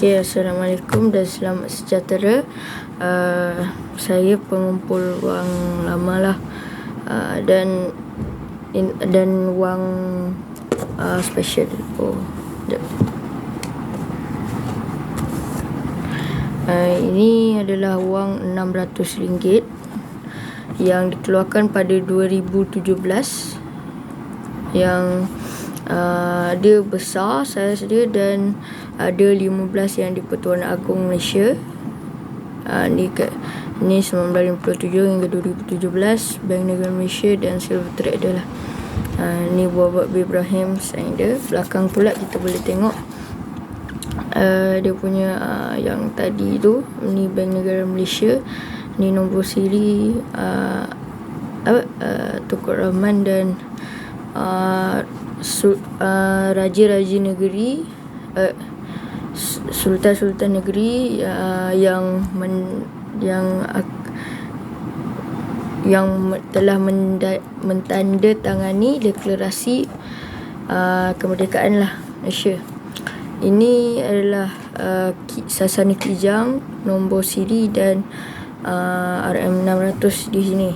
Okay, Assalamualaikum dan selamat sejahtera. Uh, saya pengumpul wang lama lah uh, dan in, dan wang uh, special. Oh, jap. Uh, ini adalah wang RM600 yang dikeluarkan pada 2017 yang uh, dia besar saya sedia dan ada 15 yang di Pertuan Agong Malaysia. Uh, ni ke ni 1957 hingga 2017 Bank Negara Malaysia dan Silver Trade adalah uh, ni buah buat Ibrahim dia. Belakang pula kita boleh tengok. Uh, dia punya uh, yang tadi tu ni Bank Negara Malaysia. Ni nombor siri uh, apa? Uh, Tukar Rahman dan uh, su, uh, raja-raja negeri uh, sultan-sultan negeri uh, yang men, yang uh, yang telah menda, deklarasi uh, kemerdekaan lah Malaysia. Ini adalah uh, Sasana Kijang nombor siri dan uh, RM600 di sini.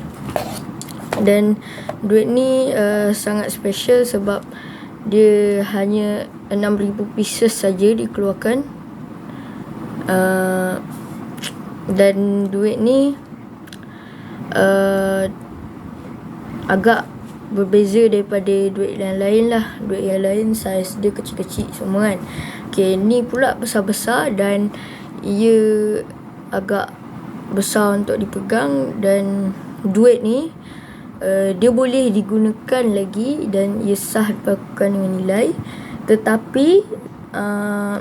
Dan duit ni uh, sangat special sebab dia hanya 6000 pieces saja dikeluarkan. Uh, dan duit ni uh, agak berbeza daripada duit yang lain lah. Duit yang lain saiz dia kecil-kecil semua kan. Ok ni pula besar-besar dan ia agak besar untuk dipegang. Dan duit ni Uh, dia boleh digunakan lagi dan ia sah dipakukan dengan nilai. Tetapi uh,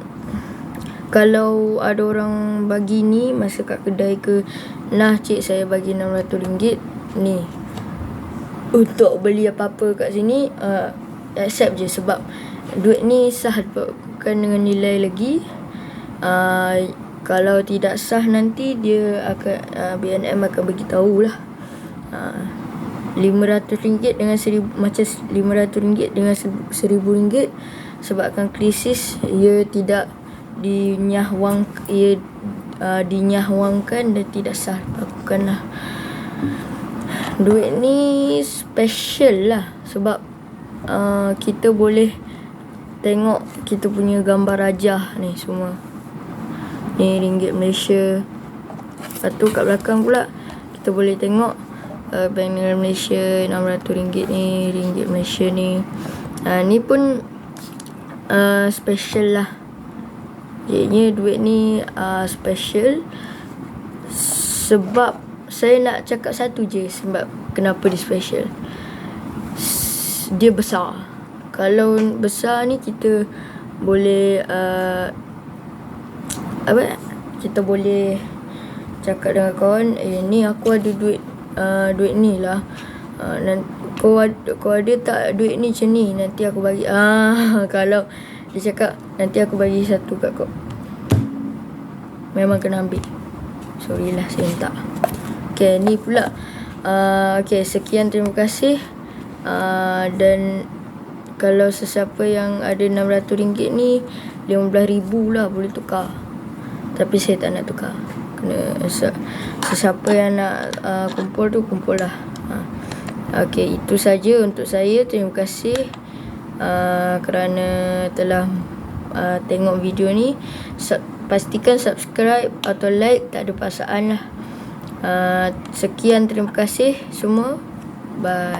kalau ada orang bagi ni masa kat kedai ke nah cik saya bagi RM600 ni. Untuk beli apa-apa kat sini uh, accept je sebab duit ni sah dipakukan dengan nilai lagi. Uh, kalau tidak sah nanti dia akan uh, BNM akan bagi tahulah uh, RM500 dengan seribu, macam RM500 dengan RM1000 sebabkan krisis ia tidak dinyahwang ia uh, dinyahwangkan dan tidak sah. Lakukanlah duit ni special lah sebab uh, kita boleh tengok kita punya gambar rajah ni semua. Ni ringgit Malaysia. Lepas tu kat belakang pula kita boleh tengok uh, Bank Negara Malaysia RM600 ni ringgit Malaysia ni. Uh, ni pun uh, special lah. Jadinya duit ni uh, special sebab saya nak cakap satu je sebab kenapa dia special. Dia besar. Kalau besar ni kita boleh uh, apa? Kita boleh cakap dengan kawan eh ni aku ada duit uh, duit ni lah. Uh, kau kau ada tak duit ni macam ni? Nanti aku bagi ah kalau dia cakap nanti aku bagi satu kat kau. Memang kena ambil. Sorry lah saya minta. Okay ni pula. Uh, okay sekian terima kasih. Uh, dan kalau sesiapa yang ada RM600 ni RM15,000 lah boleh tukar. Tapi saya tak nak tukar sesiapa yang nak uh, kumpul tu kumpul lah uh. Okey, itu saja untuk saya. Terima kasih uh, kerana telah uh, tengok video ni. Su- pastikan subscribe atau like, tak ada perasaan lah. Uh, sekian, terima kasih semua. Bye.